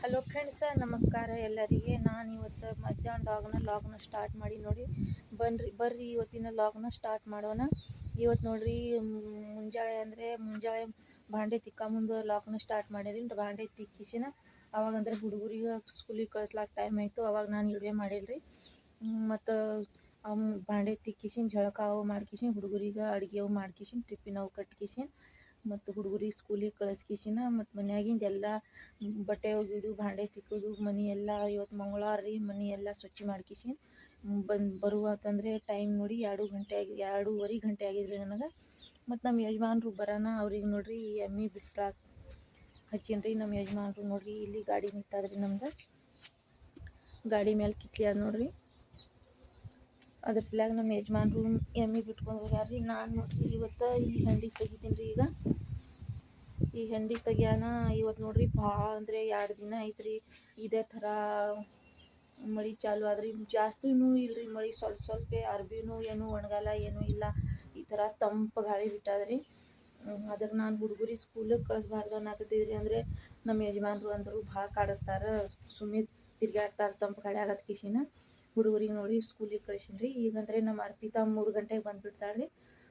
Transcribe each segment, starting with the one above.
Hello friends ನಮಸ್ಕಾರ ಎಲ್ಲರಿಗೆ. ನಾನು ಇವತ್ತು ಮಧ್ಯಾಹ್ನ ಲಾಗ್ನ ಲಾಗ್ನ ಸ್ಟಾರ್ಟ್ ಮಾಡಿ ನೋಡಿ. ಬನ್ರಿ, ಬರ್ರಿ ಇವತ್ತಿನ ಲಾಗ್ನ ಸ್ಟಾರ್ಟ್ ಮಾಡೋಣ. ಇವತ್ತು ನೋಡ್ರಿ ಮುಂಜಾಳೆ ಅಂದರೆ ಮುಂಜಾಳೆ ಭಾಂಡೆ ತಿಕ್ಕ ಮುಂದೆ ಲಾಗ್ನ ಸ್ಟಾರ್ಟ್ ಮಾಡಿರಿ. ಭಾಂಡೆ ತಿಕ್ಕಿಸಿನ ಅವಾಗ ಅಂದ್ರೆ ಹುಡುಗರಿಗೆ ಸ್ಕೂಲಿಗೆ ಕಳಿಸ್ಲಾಕ ಟೈಮ್ ಆಯಿತು. ಅವಾಗ ನಾನು ವಿಡಿಯೋ ಮಾಡಿಲ್ರಿ. ಮತ್ತು ಭಾಂಡೆ ತಿಕ್ಕಿಸಿನ, ಜಳಕ ಅವು ಮಾಡ್ಕಿಸಿನ, ಹುಡುಗರಿಗೆ ಅಡುಗೆ ಅವು ಮಾಡ್ಕಿಸಿನ ಟಿಫಿನ್ ಅವು ಕಟ್ಕಿಸಿನ. ಮತ್ತು ಹುಡುಗರಿಗೆ ಸ್ಕೂಲಿಗೆ ಕಳಿಸ್ಕಿಸಿನ ಮತ್ತು ಮನ್ಯಾಗಿಂದ ಎಲ್ಲ ಬಟ್ಟೆ ಒಗಿಯೋದು ಭಾಂಡೆ ತಿಕ್ಕೋದು, ಮನೆ ಎಲ್ಲ ಇವತ್ತು ಮಂಗಳವಾರ ರೀ ಮನೆ ಎಲ್ಲ ಸ್ವಚ್ಛ ಮಾಡ್ಕಿಸಿನ ಬಂದು ಬರುವಾತಂದರೆ ಟೈಮ್ ನೋಡಿ ಎರಡು ಗಂಟೆ ಆಗಿ, ಎರಡೂವರೆ ಗಂಟೆ ಆಗಿದ್ರಿ ನನಗೆ. ಮತ್ತು ನಮ್ಮ ಯಜಮಾನ್ರು ಬರೋಣ ಅವ್ರಿಗೆ ನೋಡ್ರಿ ಎಮ್ಮೆ ಬಿಟ್ಟಾಕ ಹಚ್ಚೀನಿ ನಮ್ಮ ಯಜಮಾನ್ರು ನೋಡ್ರಿ ಇಲ್ಲಿ ಗಾಡಿ ನಿಂತದ್ರಿ ನಮ್ದು. ಗಾಡಿ ಮೇಲೆ ಕಿಟ್ಲಿ ಅದ ನೋಡ್ರಿ. ಅದ್ರ ಸಲ್ಯಾಗ ನಮ್ಮ ಯಜಮಾನ್ರು ಎಮ್ಮೆ ಬಿಟ್ಕೊಂಡು ಹೋಗ್ಯಾರ ರೀ ನಾನು ನೋಡ್ರಿ ಇವತ್ತು ಈ ಹೆಂಡಿ ತೆಗಿತೀನಿ ರೀ ಈಗ. ಈ ಹೆಂಡಿ ತೆಗಿಯಾನ ಇವತ್ತು ನೋಡ್ರಿ ಭಾಳ ಅಂದರೆ ಎರಡು ದಿನ ಐತ್ರಿ. ಇದೇ ಥರ ಮಳೆ ಚಾಲು ಆದ್ರಿ. ಜಾಸ್ತಿನೂ ಇಲ್ರಿ ಮಳೆ. ಸ್ವಲ್ಪ ಸ್ವಲ್ಪ ಅರ್ಬಿನೂ ಏನು ಒಣಗಲ್ಲ, ಏನೂ ಇಲ್ಲ. ಈ ಥರ ತಂಪು ಗಾಳಿ ಬಿಟ್ಟಾದ್ರಿ. ಅದಕ್ಕೆ ನಾನು ಹುಡುಗರಿಗೆ ಸ್ಕೂಲಿಗೆ ಕಳಿಸ್ಬಾರ್ದು ಅನ್ನಕತ್ತಿದ್ರಿ ಅಂದರೆ ನಮ್ಮ ಯಜಮಾನ್ರು ಅಂದರು ಭಾಳ ಕಾಡಿಸ್ತಾರೆ. ಸುಮ್ಮನೆ ತಿರ್ಗಾಡ್ತಾರೆ ತಂಪು ಗಾಳಿ ಆಗತ್ತೆ ಕಿಶಿನ. ಹುಡುಗರಿಗೆ ನೋಡಿ ಸ್ಕೂಲಿಗೆ ಕಳ್ಸೀನಿ ಈಗಂದ್ರೆ ನಮ್ಮ ಅರ್ಪಿತಾ ಮೂರು ಗಂಟೆಗೆ ಬಂದುಬಿಡ್ತಾಳೆ ರೀ.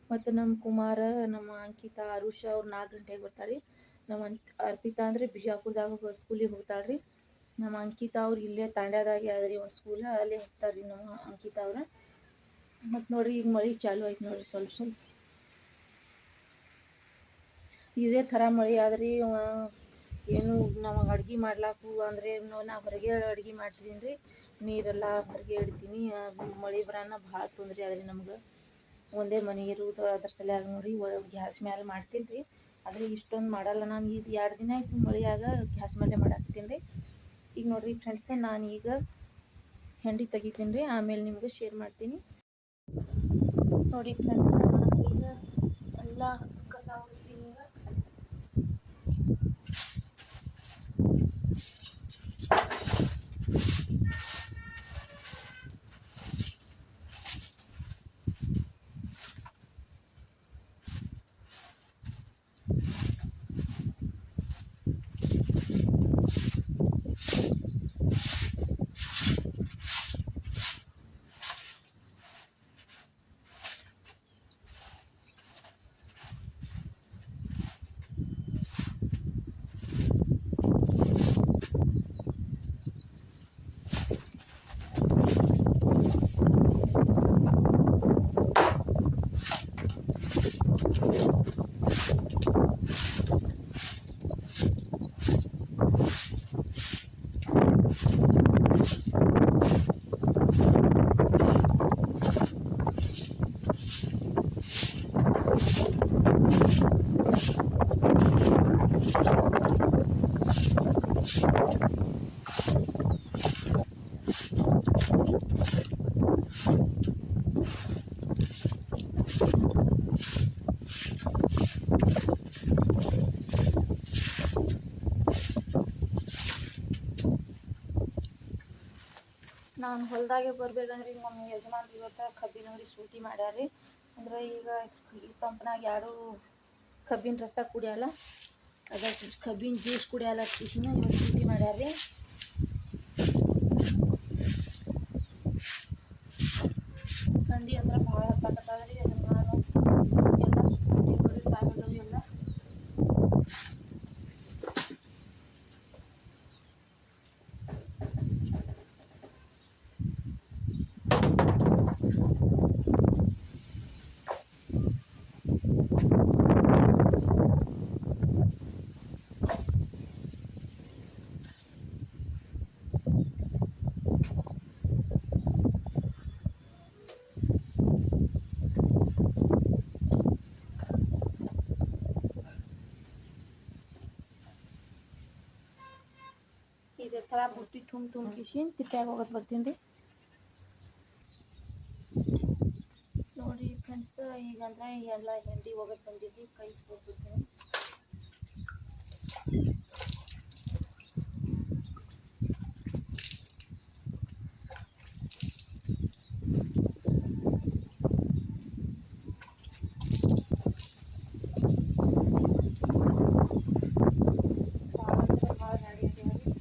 ಮತ್ತು ನಮ್ಮ ಕುಮಾರ, ನಮ್ಮ ಅಂಕಿತಾ, ಅರುಷ ಅವ್ರು ನಾಲ್ಕು ಗಂಟೆಗೆ ಬರ್ತಾರೆ ರೀ. ನಮ್ಮ ಅಂತ್ ಅರ್ಪಿತಾ ಅಂದರೆ ಬಿಜಾಪುರದಾಗ ಸ್ಕೂಲಿಗೆ ಹೋಗ್ತಾಳೆ ರೀ. ನಮ್ಮ ಅಂಕಿತಾ ಅವ್ರು ಇಲ್ಲೇ ತಾಂಡ್ಯದಾಗೆ ಅದ್ರಿ ಒಂದು ಸ್ಕೂಲ ಅಲ್ಲೇ ಹೋಗ್ತಾರೆ ರೀ ನಮ್ಮ ಅಂಕಿತಾ ಅವ್ರ. ಮತ್ತು ನೋಡಿರಿ ಈಗ ಮಳೆ ಚಾಲು ಆಯ್ತು ನೋಡಿರಿ ಸ್ವಲ್ಪ ಸ್ವಲ್ಪ. ಇದೇ ಥರ ಮಳೆ ಆದ್ರಿ ಏನು ನಮಗೆ ಅಡ್ಗೆ ಮಾಡ್ಲಾಕು ಅಂದರೆ ನಾ ಹೊರಗೆ ಅಡ್ಗೆ ಮಾಡ್ತೀನಿ ರೀ ನೀರೆಲ್ಲ ಹೊರಗೆ ಇಡ್ತೀನಿ. ಮಳೆ ಬರೋಣ ಭಾಳ ತೊಂದರೆ ಅದ್ರಿ ನಮ್ಗೆ. ಒಂದೇ ಮನೆ ಇರುವುದು ಅದ್ರ ಸಲುವಾಗಿ ನೋಡಿ ಗ್ಯಾಸ್ ಮ್ಯಾಲೆ ಮಾಡ್ತೀನಿ ರೀ ಆದರೆ ಇಷ್ಟೊಂದು ಮಾಡಲ್ಲ ನಾನು. ಇದು ಎರಡು ದಿನ ಆಯ್ತು ಮಳೆಯಾಗ ಗ್ಯಾಸ್ ಮೇಲೆ ಮಾಡಾಕ್ತೀನಿ ರೀ ಈಗ ನೋಡಿರಿ ಫ್ರೆಂಡ್ಸ್ ನಾನು ಈಗ ಹೆಂಡಿ ತೆಗಿತೀನಿ ರೀ ಆಮೇಲೆ ನಿಮ್ಗೆ ಶೇರ್ ಮಾಡ್ತೀನಿ. ನೋಡಿ ಫ್ರೆಂಡ್ಸ್ ನಾನು ಈಗ ಎಲ್ಲ ಕಸ ಹೊಡಿತೀನಿ ಈಗ ನಾನು ಹೊಲದಾಗೆ ಬರ್ಬೇಕಂದ್ರೆ ಈಗ ನಮ್ಮ ಯಜಮಾನ್ರು ಇವತ್ತು ಕಬ್ಬಿನ ಅಂಗಡಿ ಸೂಟಿ ಮಾಡ್ಯಾರ್ರಿ. ಅಂದ್ರೆ ಈಗ ಈ ತಂಪನಾಗ ಯಾರೂ ಕಬ್ಬಿನ ರಸ ಕುಡಿಯಲ್ಲ. ಅದ ಕಬ್ಬಿನ ಜ್ಯೂಸ್ ಕುಡಿಯಲ್ಲ ಇವತ್ತು ಸೂಟಿ ಮಾಡ್ಯಾರ್ರಿ ಥಂಡಿ ಅಂದ್ರೆ ಭಾಳ ಹತ್ತಾಕತ್ತದ್ರಿ ಅದನ್ನ ನಾನು ಎಲ್ಲ ಸೂಟಿ ನೋಡಿ ಟೈಮ್ಗಳು ಎಲ್ಲ ಇದೇ ಥರ ಬುಟ್ಟಿ ತುಂಬ ತುಂಬ ಕಿಶಿನ್ ತಿಪ್ಪ್ಯಾಗ ಹೋಗೋದು ಬರ್ತೀನಿ ರೀ ನೋಡಿ ಫ್ರೆಂಡ್ಸ್ ಈಗಂದ್ರೆ ಎಲ್ಲ ಹೆಂಡಿ ಹೋಗೋದು ಬಂದಿದ್ವಿ ಕೈ ಹೋಗ್ಬಿಡ್ತೀನಿ ಭಾಳ ಅಂದ್ರೆ ಭಾಳ ಗಾಡಿ ಆಗ್ಯಾವ ರೀ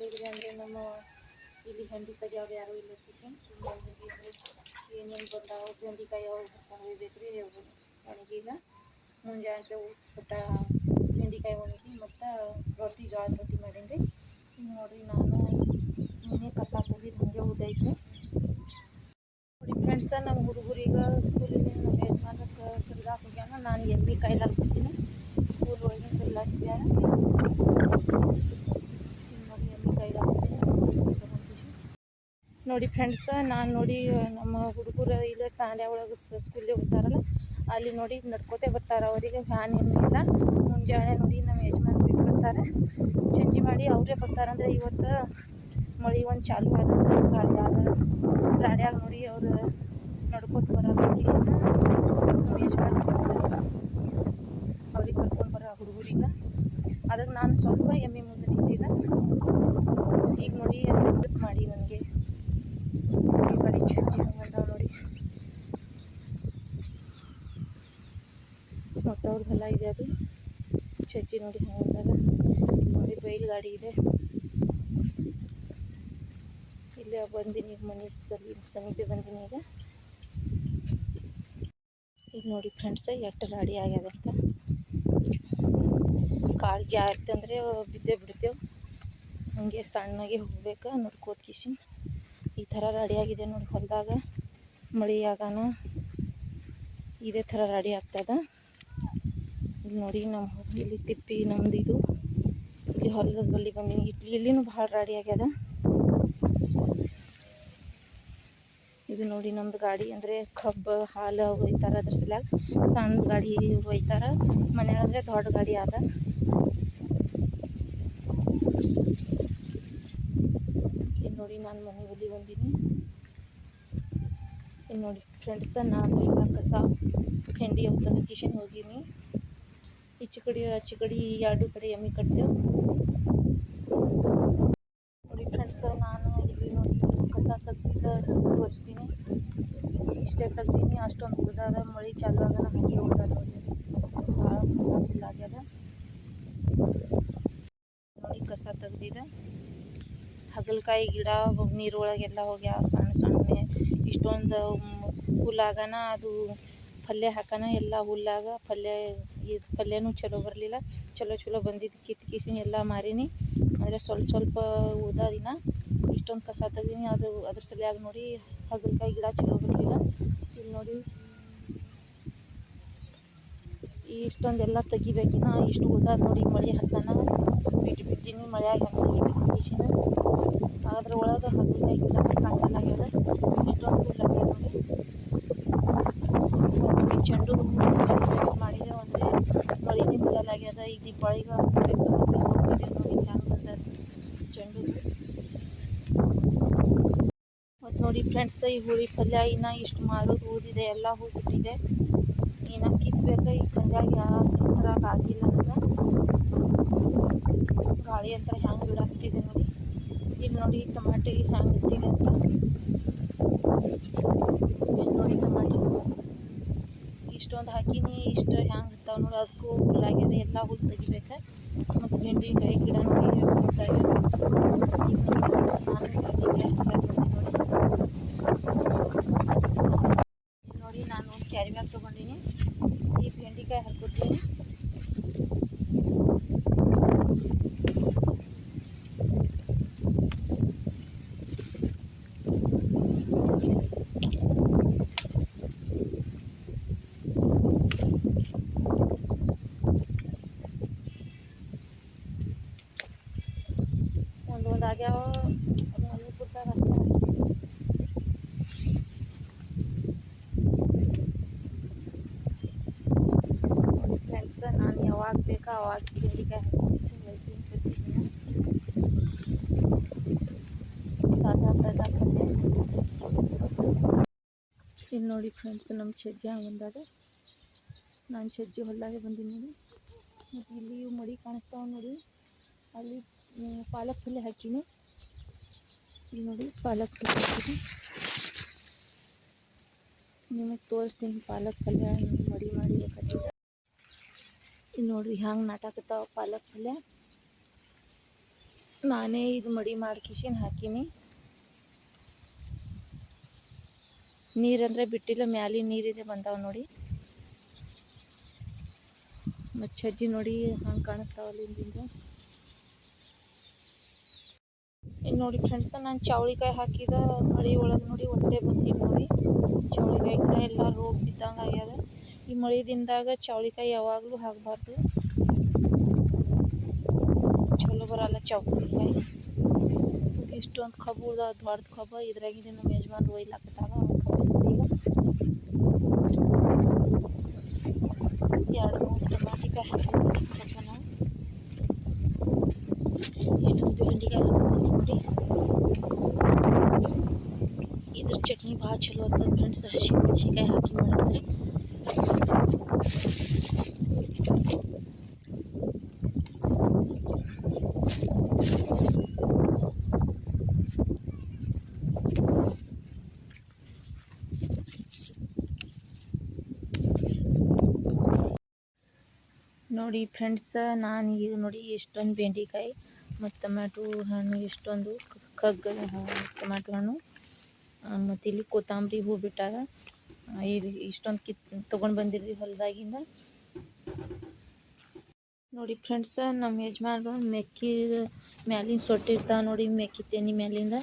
ಮಾಡಿದ್ರಿ ಅಂದರೆ ನಮ್ಮ ಇಲ್ಲಿ ಹಂದಿ ತೆಗಿಯೋರು ಯಾರೂ ಇಲ್ಲ ಕಿಶನ್ ಏನೇನು ಬಂದಾವ ಬೆಂಡಿಕಾಯಿ ಯಾವ ಬರ್ತಾವೆ ಒಯ್ಬೇಕ್ರಿ ನನಗೀಗ ಮುಂಜಾನೆ ಊಟ ಬೆಂಡಿಕಾಯಿ ಒಣಗಿ ಮತ್ತು ರೊಟ್ಟಿ ಜೋಳದ ರೊಟ್ಟಿ ಮಾಡೀನಿ ರೀ ಈಗ ನೋಡಿರಿ ನಾನು ನಿನ್ನೆ ಕಸ ತೆಗೆದು ಹಾಗೆ ಉದೈತೆ ನೋಡಿ ಫ್ರೆಂಡ್ಸ ನಮ್ಮ ಹುಡುಗರಿಗೆ ಸ್ಕೂಲಿಗೆ ನಮ್ಮ ಯಜಮಾನಕ್ಕೆ ಕರ್ದಾಕ ಹೋಗ್ಯಾನ ನಾನು ಎಮ್ಮಿ ಕಾಯ್ಲಾಕ ಬರ್ತೀನಿ ಸ್ಕೂಲ್ ಒಳಗೆ ಕರ್ಲಾಕ ಹೋಗ್ಯಾನ ಈಗ ನೋಡಿ ಎಮ್ಮಿ ಕಾಯ್ಲಾಕ ಬರ್ತೀನಿ ನೋಡಿ ಫ್ರೆಂಡ್ಸ್ ನಾನು ನೋಡಿ, ನಮ್ಮ ಹುಡುಗರು ಇಲ್ಲ ಸ್ಟ್ಯಾಂಡ್ ಒಳಗೆ ಸ್ಕೂಲಿಗೆ ಹೋಗ್ತಾರಲ್ಲ, ಅಲ್ಲಿ ನೋಡಿ ನಡ್ಕೋತೆ ಬರ್ತಾರೆ. ಅವರಿಗೆ ಫ್ಯಾನ್ ಏನೂ ಇಲ್ಲ. ಮುಂಜಾನೆ ನೋಡಿ ನಮ್ಮ ಯಜಮಾನ್ ಬಿಟ್ಟು ಬರ್ತಾರೆ ಚೇಂಜ್ ಮಾಡಿ ಅವರೇ ಬರ್ತಾರಂದ್ರೆ ಇವತ್ತು ಮಳೆ ಒಂದು ಚಾಲು ಆದ ಗಾಡಿಯಾಗ ಗಾಡಿಯಾಗ ನೋಡಿ ಅವರು ನಡ್ಕೋತ ನಮ್ಮ ಯಜಮಾನ್ ಅವ್ರಿಗೆ ಕರ್ಕೊಂಡು ಬರೋ ಹುಡುಗರಿಗೆ. ಅದಕ್ಕೆ ನಾನು ಸ್ವಲ್ಪ ಎಮ್ಮೆ ಮುಂದೆ ನಿಂತಿದ್ದೆ. ಈಗ ನೋಡಿ ಮಾಡಿ ನನಗೆ ಈ ಕಡೆ ಚಜ್ಜಿ ಬಂದಾವ ನೋಡಿ ಮೊಟ್ಟವ್ರದ್ದೆಲ್ಲ ಇದೆ ಅದು ನೋಡಿ ಹಂಗಂದಾಗ ನೋಡಿ ಬೈಲ್ ಗಾಡಿ ಇದೆ. ಇಲ್ಲಿ ಬಂದಿನಿ ಈಗ ಮನೆ ಸಮೀಪ ಬಂದಿನಿ ಈಗ. ಈಗ ನೋಡಿ ಫ್ರೆಂಡ್ಸ ಎಷ್ಟು ಗಾಡಿ ಆಗ್ಯಾದಂತ ಕಾಲು ಜಾರ್ತಂದ್ರೆ ಬಿದ್ದೇ ಬಿಡ್ತೇವೆ. ಹಂಗೆ ಸಣ್ಣಗೆ ಹೋಗ್ಬೇಕು ನೋಡ್ಕೋತ ಕಿಶಿನ್. ಈ ಥರ ರೆಡಿ ಆಗಿದೆ ನೋಡಿ ಹೊಲದಾಗ. ಮಳೆ ಆಗಾನ. ಇದೇ ಥರ ರೆಡಿ ಆಗ್ತದ. ಇಲ್ಲಿ ನೋಡಿ ನಮ್ಮ ಇಲ್ಲಿ ತಿಪ್ಪಿ ನಮ್ದು ಇದು. ಇಲ್ಲಿ ಹೊಲದ ಬಳಿ ಬಂದೀನಿ ಇಲ್ಲಿ ಇಲ್ಲಿನೂ ಭಾಳ ರಾಡಿ ಆಗ್ಯದ. ಇದು ನೋಡಿ ನಮ್ದು ಗಾಡಿ ಅಂದರೆ ಕಬ್ಬು, ಹಾಲು ಒಯ್ತಾರೆ ಅದ್ರ ಸಲ್ಯಾಗ. ಸಣ್ಣ ಗಾಡಿ ಒಯ್ತಾರೆ ಮನ್ಯಾಗ ಅಂದರೆ ದೊಡ್ಡ ಗಾಡಿ ಅದ ಇಲ್ಲಿ ನೋಡಿ ನಾನು ಮನೆ ಬಳಿ ಬಂದೀನಿ. ಇಲ್ಲಿ ನೋಡಿ ಫ್ರೆಂಡ್ಸ ನಾನು ಕಸ ಹೆಂಡಿ ಅವ್ರ ಕಿಶನ್ ಹೋಗೀನಿ. ಈಚೆ ಕಡೆ ಆಚೆ ಕಡೆ ಎರಡು ಕಡೆ ಎಮ್ಮೆ ಕಟ್ತೇವೆ. ನೋಡಿ ಫ್ರೆಂಡ್ಸ್ ನಾನು ಇಲ್ಲಿ ನೋಡಿ ಕಸ ತೆಗ್ದಿದ್ದ ತೋರಿಸ್ತೀನಿ. ಇಷ್ಟೇ ತೆಗ್ದೀನಿ, ಅಷ್ಟೊಂದು ಉಳ್ದಾದ ಮಳೆ ಚಾಲು ಆಗ ಹಾಗೆ ಉಳ್ದ ನೋಡಿ ಭಾಳ ಫುಲ್ ಆಗ್ಯದ ನೋಡಿ ಕಸ ತೆಗ್ದಿದೆ. ಹಾಗಲಕಾಯಿ, ಗಿಡ ನೀರೊಳಗೆಲ್ಲ ಹೋಗ್ಯಾವ ಸಣ್ಣ ಸಣ್ಣ ಇಷ್ಟೊಂದು ಹುಲ್ಲಾಗನ, ಅದು ಪಲ್ಯ ಹಾಕನ ಎಲ್ಲ ಹುಲ್ಲಾಗ ಪಲ್ಯ ಇದು ಪಲ್ಯನೂ ಚಲೋ ಬರಲಿಲ್ಲ. ಚಲೋ ಚಲೋ ಬಂದಿದ್ದು ಕಿತ್ತು ಕಿಸಿನ ಎಲ್ಲ ಮಾರೀನಿ. ಅಂದರೆ ಸ್ವಲ್ಪ ಸ್ವಲ್ಪ ಉಳ್ದ ದಿನ ಇಷ್ಟೊಂದು ಕಸ ತೆಗ್ದೀನಿ. ಅದು ಅದ್ರ ಸಲಿಯಾಗ ನೋಡಿ ಹಾಗಲಕಾಯಿ ಗಿಡ ಚಲೋ ಬರಲಿಲ್ಲ. ಇಲ್ಲಿ ನೋಡಿ ಇಷ್ಟೊಂದೆಲ್ಲ ತೆಗಿಬೇಕಿನ ಇಷ್ಟು ಉಳ್ದ ನೋಡಿ ಮಳೆ ಹತ್ತನ. ಬಿಟ್ಟು ಬಿಟ್ಟಿನಿ ಮಳೆಯಾಗ ತೆಗಿಬೇಕು ಕಿಸಿನ ಅದ್ರ ಒಳಗೆ ಹಾಗಲಕಾಯಿ ಗಿಡ ಕಾಸಲಾಗ್ಯದ ಇಷ್ಟೊಂದು ಹುಲ್ಲಾಗ್ಯದ ನೋಡಿ ಒಂದು ಚೆಂಡು ಹೂ ಮಾಡಿದೆ ಅಂದರೆ ಮಳೆನೇ ಬರಲಾಗ್ಯದ ಈಗ ದೀಪಾವಳಿಗೆ ಹಚ್ಬೇಕು ಹೋಗಿದೆ ನೋಡಿ ಹ್ಯಾಂಗೆ ಬಂದ ಚೆಂಡು ಮತ್ತು ಫ್ರೆಂಡ್ಸ್ ಈ ಹುಳಿ ಪಲ್ಯ ಇನ್ನು ಇಷ್ಟು ಮಾಡೋದು ಊದಿದೆ, ಎಲ್ಲ ಹೂ ಬಿಟ್ಟಿದೆ ಇನ್ನು ಕಿತ್ಬೇಕು, ಈ ಸಂಜೆಗೆ ಯಾವ ಕಿತ್ತರಾಗ ಆಗಿಲ್ಲ ನನಗೆ ಗಾಳಿ ಅಂತ ಹ್ಯಾಂಗೆ ಬಿಡಾಕ್ತಿದೆ ನೋಡಿ. ಇಲ್ಲಿ ನೋಡಿ ಟಮಾಟಿ ಹ್ಯಾಂಗೆ ಇರ್ತಿದೆ ಅಂತ. ನೋಡಿ ಟಮಾಟಿ ಇಷ್ಟೊಂದು ಹಾಕಿನಿ, ಇಷ್ಟು ಹ್ಯಾಂಗೆ ಹತ್ತಾವ ನೋಡಿ. ಅದಕ್ಕೂ ಹುಲ್ಲಾಗ್ಯದ, ಎಲ್ಲ ಹುಲ್ಲು ತೆಗಿಬೇಕು. ಮತ್ತು ಬೆಂಡೆಕಾಯಿ ಗಿಡ ನೋಡಿ ಹುಲ್ಲಾಗ್ಯದ ಈಗ ನೋಡಿ ಫ್ರೆಂಡ್ಸ್ ನಾನು ಬೆಂಡೆಕಾಯಿ ಹಾಕ್ಯಾಕ ನೋಡಿ ನೋಡಿ ನಾನು ಒಂದು ಕ್ಯಾರಿ ಬ್ಯಾಗ್ ತೊಗೊಂಡಿನಿ ಈ ಬೆಂಡೆಕಾಯಿ ಹರ್ಕೊತೀನಿ ಒಂದೊಂದು ಆಗ್ಯಾವ ಒಂದು ಪುಟ್ಟಾಗ ಫ್ರೆಂಡ್ಸ್ ನಾನು ಯಾವಾಗ ಬೇಕೋ ಅವಾಗ ಬೆಂಡೆಕಾಯಿ ಹಾಕ್ತೀನಿ ಬರ್ತೀನಿ ತಾಜಾ ತಾಜಾ ಪಲ್ಯ ಇಲ್ಲಿ ನೋಡಿ ಫ್ರೆಂಡ್ಸ್ ನಮ್ಮ ಚಜ್ಜಿ ಹಂಗೆ ಬಂದಾಗ ನಾನು ಚಜ್ಜಿ ಹೊಲ್ದಾಗೆ ಬಂದೀನಿ ನೋಡಿ ಮತ್ತು ಇಲ್ಲಿ ಇವು ಮಡಿ ಕಾಣಿಸ್ತಾವ ನೋಡಿ ಅಲ್ಲಿ ಹ್ಮ್, ಪಾಲಕ್ ಪಲ್ಯ ಹಾಕೀನಿ ಇಲ್ಲಿ ನೋಡಿ ಪಾಲಕ್ ಪಲ್ಯ ಹಾಕೀನಿ ನಿಮಗೆ ತೋರಿಸ್ತೀನಿ ಪಾಲಕ್ ಪಲ್ಯ ಹಿಂಗ್ ಮಡಿ ಮಾಡಿ ಹಾಕಿದ್ದೆ ಇಲ್ಲಿ ನೋಡ್ರಿ ಹ್ಯಾಂಗೆ ನಾಟಾಕತ್ತಾವ ಪಾಲಕ್ ಪಲ್ಯ. ನಾನೇ ಇದು ಮಡಿ ಮಾಡ್ಕಿಸಿನ್ ಹಾಕಿನಿ. ನೀರಂದ್ರೆ ಬಿಟ್ಟಿಲ್ಲ, ಮ್ಯಾಲಿ ನೀರಿದೆ ಬಂದಾವ ನೋಡಿ. ಮತ್ತು ಸಜ್ಜಿ ನೋಡಿ ಹಂಗೆ ಕಾಣಿಸ್ತಾವಲ್ಲ ಹಿಂದಿಂದ. ಇನ್ನು ನೋಡಿ ಫ್ರೆಂಡ್ಸ್, ನಾನು ಚೌಳಿಕಾಯಿ ಹಾಕಿದ, ಮಳಿ ಒಳಗೆ ನೋಡಿ ಒಟ್ಟೆ ಬಂದೀನಿ ನೋಡಿ. ಚೌಳಿಕಾಯಿ ಕೂಡ ಎಲ್ಲ ರೋಗ ಬಿದ್ದಂಗೆ ಆಗ್ಯದ. ಈ ಮಳೆ ದಿನದಾಗ ಚೌಳಿಕಾಯಿ ಯಾವಾಗಲೂ ಹಾಕಬಾರ್ದು. ಚಲೋ ಬರಲ್ಲ ಚೌಳಿಕಾಯಿ. ಇಷ್ಟೊಂದು ಕಬ್ಬು ದೊಡ್ಡ ಕಬ್ಬ, ಇದ್ರಾಗಿದೆ ನಮ್ಮ ಯಜಮಾನ್ರು ಒಯ್ಲಾಕತ್ತಾಗ ಎರಡು ಮೂರು ಟಮಾಟಿಕಾಯಿ ಹಾಕಿದ್ವಿ ಕಬ್ಬನ ಇಷ್ಟೊಂದು ಬೆಂಡಿಕಾಯಿ ಹಾಕಿದ್ವಿ ನೋಡಿ ಇದ್ರ ಚಟ್ನಿ ಭಾಳ ಚಲೋ ಆಗ್ತದೆ ಫ್ರೆಂಡ್ಸ್ ಹಸಿ ಮೆಣಸಿನ್ಕಾಯಿ ಹಾಕಿ ಮಾಡಿದ್ರೆ ನೋಡಿ ಫ್ರೆಂಡ್ಸ ನಾನು ಈಗ ನೋಡಿ ಎಷ್ಟೊಂದು ಬೆಂಡೆಕಾಯಿ ಮತ್ತು ಟೊಮ್ಯಾಟೊ ಹಣ್ಣು, ಎಷ್ಟೊಂದು ಕಗ್ಗ ಟೊಮ್ಯಾಟೊ ಹಣ್ಣು ಮತ್ತು ಇಲ್ಲಿ ಕೊತ್ತಂಬರಿ ಹೂ ಬಿಟ್ಟಾಗ ಇಲ್ಲಿ ಇಷ್ಟೊಂದು ಕಿತ್, ತೊಗೊಂಡು ಬಂದಿರಿ ಹೊಲದಾಗಿಂದ. ನೋಡಿ ಫ್ರೆಂಡ್ಸ ನಮ್ಮ ಯಜಮಾನ್ರು ಮೆಕ್ಕಿ ಮ್ಯಾಲಿನ ಸೊಟ್ಟಿರ್ತಾವೆ ನೋಡಿ ಮೆಕ್ಕಿ ತೆನಿ ಮ್ಯಾಲಿಂದ.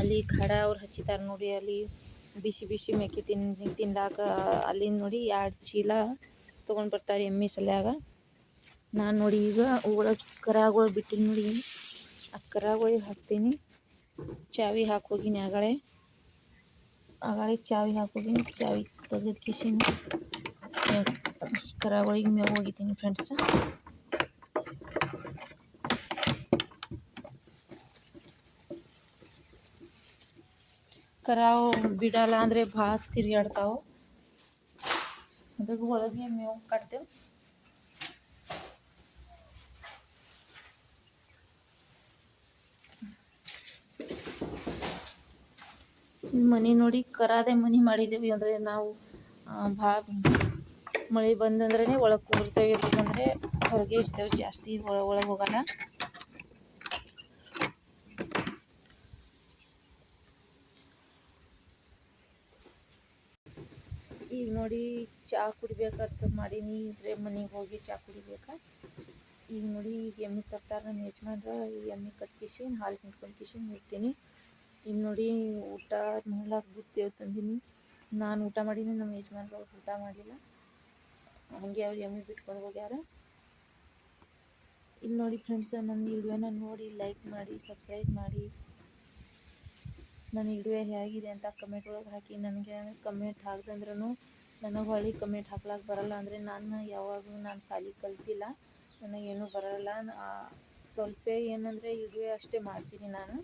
ಅಲ್ಲಿ ಖಡ ಅವ್ರು ಹಚ್ಚಿದ್ದಾರೆ ನೋಡಿ, ಅಲ್ಲಿ ಬಿಸಿ ಬಿಸಿ ಮೆಕ್ಕಿ ತಿನ್ ತಿನ್ಲಾಕ ಅಲ್ಲಿಂದ ನೋಡಿ ಎರಡು ಚೀಲ ತೊಗೊಂಡು ಬರ್ತಾರೆ ಎಮ್ಮೆ ಸಲ್ಯಾಗ. ನಾನು ನೋಡಿ ಈಗ ಒಳಗೆ ಕರಾಗಳು ಬಿಟ್ಟಿನಿ ನೋಡಿ. ಆ ಕರಾಗಳಿಗೆ ಹಾಕ್ತೀನಿ. ಚಾವಿ ಹಾಕೋಗಿನಿ ಆಗಳೇ. ಆಗಳೇ ಚಾವಿ ಹಾಕೋಗಿನಿ ಚಾವಿ ತೆಗೆದು ಕಿಶಿನ ಕರಾಗಳಿಗೆ ಮೇವು ಹೋಗಿದ್ದೀನಿ ಫ್ರೆಂಡ್ಸ್ ಕರಾವು ಬಿಡಲ್ಲ ಅಂದರೆ ಭಾಳ ತಿರುಗಾಡ್ತಾವೆ ಅದಕ್ಕೆ ಒಳಗೆ ಮೇವು ಕಟ್ತೇವೆ. ಮನೆ ನೋಡಿ ಕರಾದೆ ಮನೆ ಮಾಡಿದ್ದೀವಿ ಅಂದರೆ ನಾವು ಭಾಳ ಮಳೆ ಬಂದಂದ್ರೆ ಒಳಗೆ ಕೂರ್ತೇವೆ ಇರ್ಬೇಕಂದ್ರೆ ಹೊರಗೆ ಇರ್ತೇವೆ ಜಾಸ್ತಿ, ಒಳ, ಒಳಗೆ ಹೋಗಲ್ಲ. ಈಗ ನೋಡಿ ಚಹಾ ಕುಡಿಬೇಕಂತ ಮಾಡೀನಿ ಇದ್ರೆ ಮನೆಗೆ ಹೋಗಿ ಚಾ ಕುಡಿಬೇಕಾ. ಈಗ ನೋಡಿ ಈಗ ಎಮ್ಮೆ ತರ್ತಾರೆ ನಮ್ಮ ಯಜಮಾನ್ರ, ಈ ಎಮ್ಮೆ ಕಟ್ಕಿಸಿ ಹಾಲು ಹಿಂಡ್ಕೊಂಡು ಕಿಶಿನ್ ಇಡ್ತೀನಿ. ಈಗ ನೋಡಿ ಊಟ ಮಾಡ್ಲಾಕ ಬುತ್ತೇವು ತಂದೀನಿ ನಾನು ಊಟ ಮಾಡೀನಿ, ನಮ್ಮ ಯಜಮಾನ್ರು ಊಟ ಮಾಡಿಲ್ಲ. ಹಂಗೆ ಅವ್ರು ಎಮ್ಮೆ ಬಿಟ್ಕೊಂಡು ಹೋಗ್ಯಾರ. ಇಲ್ಲಿ ನೋಡಿ ಫ್ರೆಂಡ್ಸ್ ನನ್ನ ವಿಡಿಯೋನ ನೋಡಿ ಲೈಕ್ ಮಾಡಿ ಸಬ್ಸ್ಕ್ರೈಬ್ ಮಾಡಿ. ನನ್ನ ವಿಡಿಯೋ ಹೇಗಿದೆ ಅಂತ ಕಮೆಂಟ್ ಒಳಗೆ ಹಾಕಿ. ನನಗೆ ಕಮೆಂಟ್ ಹಾಕ್ದಂದ್ರೂ ನನಗೆ ಹೊಳ್ಳಿ ಕಮೆಂಟ್ ಹಾಕ್ಲಾಕ ಬರಲ್ಲ ಅಂದರೆ ನಾನು ಯಾವಾಗಲೂ ನಾನು ಸಾಲಿ ಕಲ್ತಿಲ್ಲ. ನನಗೇನು ಬರಲ್ಲ. ಸ್ವಲ್ಪ ಏನಂದರೆ ವಿಡಿಯೋ ಅಷ್ಟೇ ಮಾಡ್ತೀನಿ ನಾನು.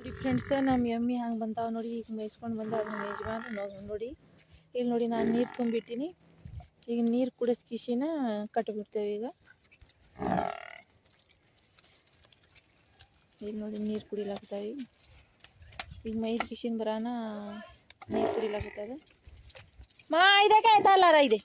ನೋಡಿ ಫ್ರೆಂಡ್ಸ್ ನಮ್ಮ ಎಮ್ಮಿ ಹಂಗೆ ಬಂದಾವ ನೋಡಿ, ಈಗ ಮೇಯ್ಸ್ಕೊಂಡು ಬಂದ ಅದನ್ನ ಯಜಮಾನ್ ನೋಡಿ. ಇಲ್ಲಿ ನೋಡಿ ನಾನು ನೀರು ತುಂಬಿಟ್ಟಿನಿ. ಈಗ ನೀರು ಕುಡಿಸ್ ಕಿಶಿನ ಕಟ್ಬಿಡ್ತೇವೆ ಈಗ. ಈಗ ನೋಡಿ ನೀರು ಕುಡಿಲಾಗ್ತಾವೆ ಈಗ. ಮೈದ್ ಕಿಶಿನ ಬರಾನ ನೀರು ಕುಡಿಲಾಕತ್ತದ ಮಾ ಇದಕ್ಕೆ ಆಯ್ತಲ್ಲ ಇದೆ.